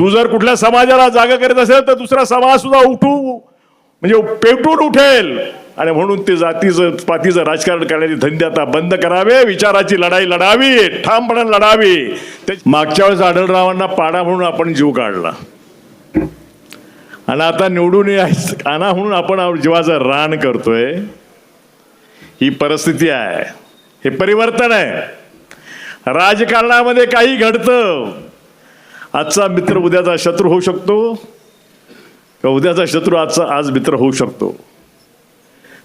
तू जर कुठल्या समाजाला जागा करत असेल तर दुसरा समाज सुद्धा उठू. म्हणजे पेटून उठेल. आणि म्हणून ते जातीचं पातीचं राजकारण करण्याचे धंदे आता बंद करावे विचाराची लढाई लढावी ठामपणे लढावी. ते मागच्या वेळेस आढळरावांना पाडा म्हणून आपण जीव काढला. आणि आता निवडून यायचं आणा म्हणून आपण जीवाचं रान करतोय. ही परिस्थिती आहे. हे परिवर्तन आहे. राजकारणामध्ये काही घडतं. आजचा मित्र उद्याचा शत्रू होऊ शकतो का उद्याचा शत्रू आजचा आज मित्र होऊ शकतो?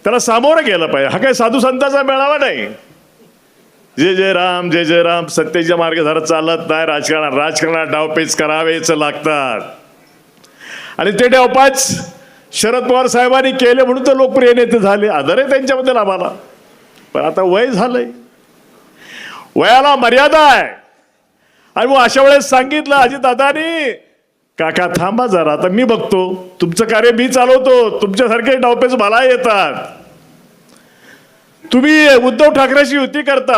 त्याला सामोरं गेलं पाहिजे. हा काही साधू संतांचा मेळावा नाही. जय जय राम जय जय राम. सत्तेच्या मार्गधारा चालत नाही. राजकारणात राजकारणात डावपेच करावेच लागतात. आणि ते डावपाच शरद पवार साहेबांनी केले म्हणून तर लोकप्रिय नेते झाले. आदर आहे त्यांच्याबद्दल आम्हाला. पण आता वय झालंय. वयाला मर्यादा आहे. आणि मग अशा वेळेस सांगितलं अजित दादानी काका थांबा जरा आता मी बघतो. तुमचं कार्य मी चालवतो. तुमच्यासारखे डावपेच मला येतात. तुम्ही उद्धव ठाकरेशी युती करता.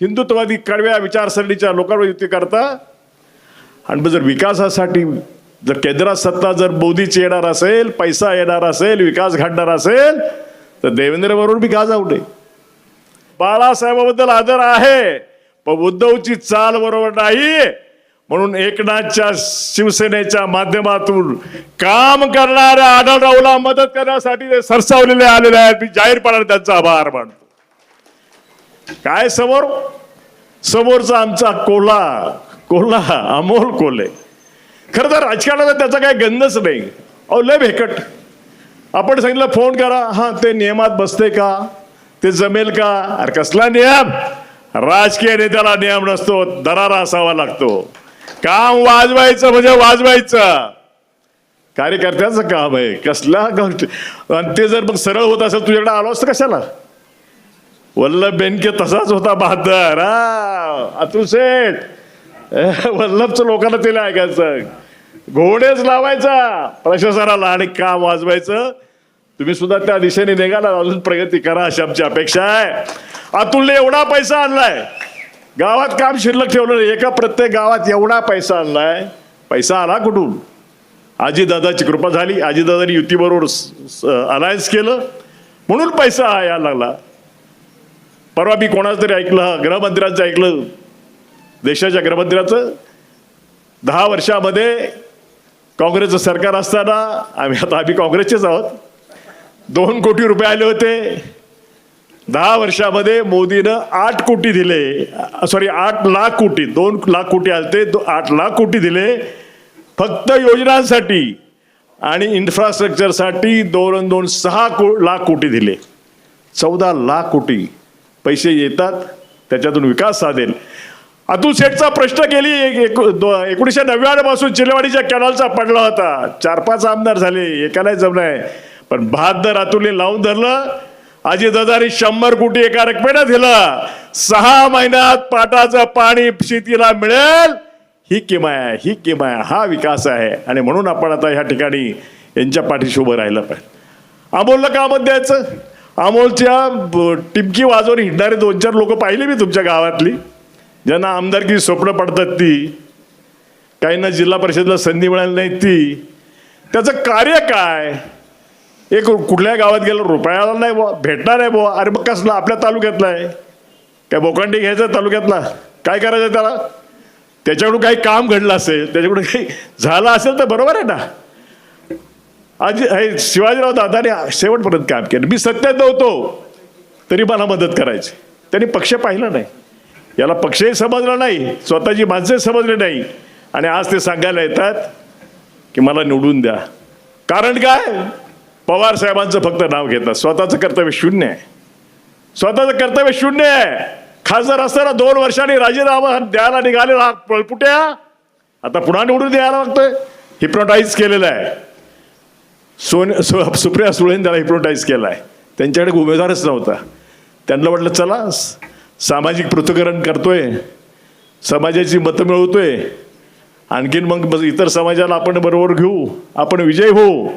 हिंदुत्ववादी कडव्या विचारसरणीच्या लोकांवर युती करता. आणि मग जर विकासासाठी जर केंद्रात सत्ता जर मोदीची येणार असेल पैसा येणार असेल विकास घडणार असेल तर देवेंद्र बरोबर मी का जाऊ नये बाळासाहेबाबद्दल आदर आहे. पण उद्धवची चाल बरोबर नाही. म्हणून एकनाथच्या शिवसेनेच्या माध्यमातून काम करणाऱ्या आढळरावला मदत करण्यासाठी ते सरसावलेले आलेले आहेत. मी जाहीरपणाने त्यांचा आभार मानतो. काय समोर? समोरचा आमचा कोल्हा कोल्हा अमोल कोल्हे खरं तर राजकारणाचा त्याचा काही गंधच नाही. अहो लय भेकट. आपण सांगितलं फोन करा. हा ते नियमात बसते का? ते जमेल का? अरे कसला नियम? राजकीय नेत्याला नियम नसतो दरारा असावा लागतो. काम वाजवायचं म्हणजे वाजवायचं. कार्यकर्त्याचं काम आहे कसला गोष्टी आणि ते जर मग सरळ होत असेल तुझ्याकडे आलो असतं कशाला? वल्लभ बेनके तसाच होता बहादर. हा अतुल शेठ वल्लभचं लोकांना तिला ऐकायचं. घोडेच लावायचा प्रशासनाला आणि काम वाजवायचं. तुम्ही सुद्धा त्या दिशेने निघाला अजून प्रगती करा अशी आमची अपेक्षा आहे. अतुलने एवढा पैसा आणलाय. गावात काम शिल्लक ठेवलं नाही एका प्रत्येक गावात एवढा पैसा आणलाय. पैसा आला कुठून? आजीदादाची कृपा झाली. आजीदादानी युतीबरोबर अलायन्स केलं. म्हणून पैसा हा यायला लागला. परवा मी कोणाचं तरी ऐकलं गृहमंत्र्यांचं ऐकलं. देशाच्या गृहमंत्र्याचं. दहा वर्षामध्ये काँग्रेसचं सरकार असताना आम्ही आता आम्ही काँग्रेसचेच आहोत. दोन कोटी रुपये आले होते. दहा वर्षामध्ये मोदीनं आठ कोटी दिले. सॉरी आठ लाख कोटी. दोन लाख कोटी आलते दो- आठ लाख कोटी दिले. फक्त योजनांसाठी आणि इन्फ्रास्ट्रक्चरसाठी दोन दोन सहा को लाख कोटी दिले. चौदा लाख कोटी पैसे येतात त्याच्यातून विकास साधेल. अतुल सेठचा प्रश्न केली एक- एक- एकोणीसशे नव्याण्णवपासून चिलेवाडीच्या कॅनॉलचा पडला होता. चार पाच आमदार झाले एकालाही जमलाय पण बहादर अतुलने लावून धरलं. अजितदादांनी शंभर कोटी एका रकमेनं दिलं. सहा महिन्यात पाटाचं पाणी शेतीला मिळेल. ही किमाय आहे ही किमाय हा विकास आहे. आणि म्हणून आपण आता ह्या ठिकाणी यांच्या पाठीशी उभं राहिलं पाहिजे. अमोलला का मत द्यायचं? अमोलच्या ब- टिमकी वाजवून हिंडणारे दोन चार लोक पाहिले मी तुमच्या गावातली. ज्यांना आमदारकी स्वप्न पडतात ती. काहींना जिल्हा परिषदला संधी मिळाली नाही ती. त्याचं कार्य काय? एक कुठल्या गावात गेलं रुपयाला नाही बुवा भेटणार आहे बुवा. अरे मग कसलं? आपल्या तालुक्यातला आहे. काय बोकांडी घ्यायचं तालुक्यातला. काय करायचं त्याला? त्याच्याकडून काही काम घडलं असेल त्याच्याकडून काही झालं असेल तर बरोबर आहे ना. आज हे शिवाजीराव दादाने शेवटपर्यंत काम केलं. मी सत्यात नव्हतो तरी मला मदत करायची. त्यांनी पक्ष पाहिला नाही. याला पक्षही समजला नाही स्वतःची माणसंही समजली नाही. आणि आज ते सांगायला येतात की मला निवडून द्या. कारण काय? पवार साहेबांचं फक्त नाव घेतात स्वतःचं कर्तव्य शून्य आहे. स्वतःचं कर्तव्य शून्य आहे. खासदार असताना दोन वर्षांनी राजीनामा द्यायला निघाले पळपुट्या आता पुन्हा निवडून द्यायला लागतोय. हिप्नोटाईज केलेलं आहे. सोन सु सुप्रिया सुळेन त्याला हिप्नोटाईज केला आहे. त्यांच्याकडे उमेदवारच नव्हता. त्यांना म्हटलं चला सामाजिक पृथक्करण करतोय. समाजाची मतं मिळवतोय. आणखीन मग इतर समाजाला आपण बरोबर घेऊ. आपण विजय होऊ.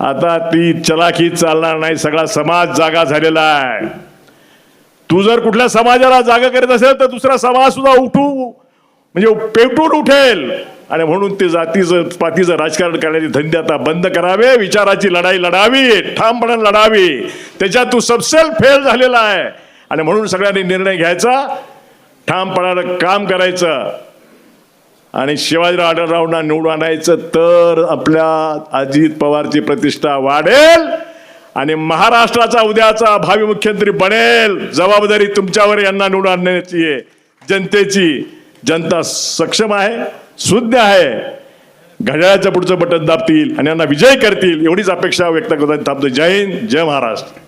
आता ती चलाखी चालणार नाही सगळा समाज जागा झालेला आहे. तू जर कुठल्या समाजाला जागा करीत असेल तर दुसरा समाज सुद्धा उठू. म्हणजे पेटून उठेल. आणि म्हणून ते जातीचं पातीचं राजकारण करण्याचे धंदे आता बंद करावे विचाराची लढाई लढावी ठामपणे लढावी. त्याच्यात तू सबसेल फेल झालेला आहे. आणि म्हणून सगळ्यांनी निर्णय घ्यायचा ठामपणानं काम करायचं. आणि शिवाजीराव निवडून आणायचं तर आपल्या अजित पवारची प्रतिष्ठा वाढेल आणि महाराष्ट्राचा उद्याचा भावी मुख्यमंत्री बनेल. जबाबदारी तुमच्यावर यांना निवडून आणण्याची आहे. जनतेची जनता सक्षम आहे शुद्ध आहे. घड्याळाचं पुढचं बटन दाबतील आणि यांना विजय करतील. एवढीच अपेक्षा व्यक्त करताना थांबतो. जय हिंद जय महाराष्ट्र.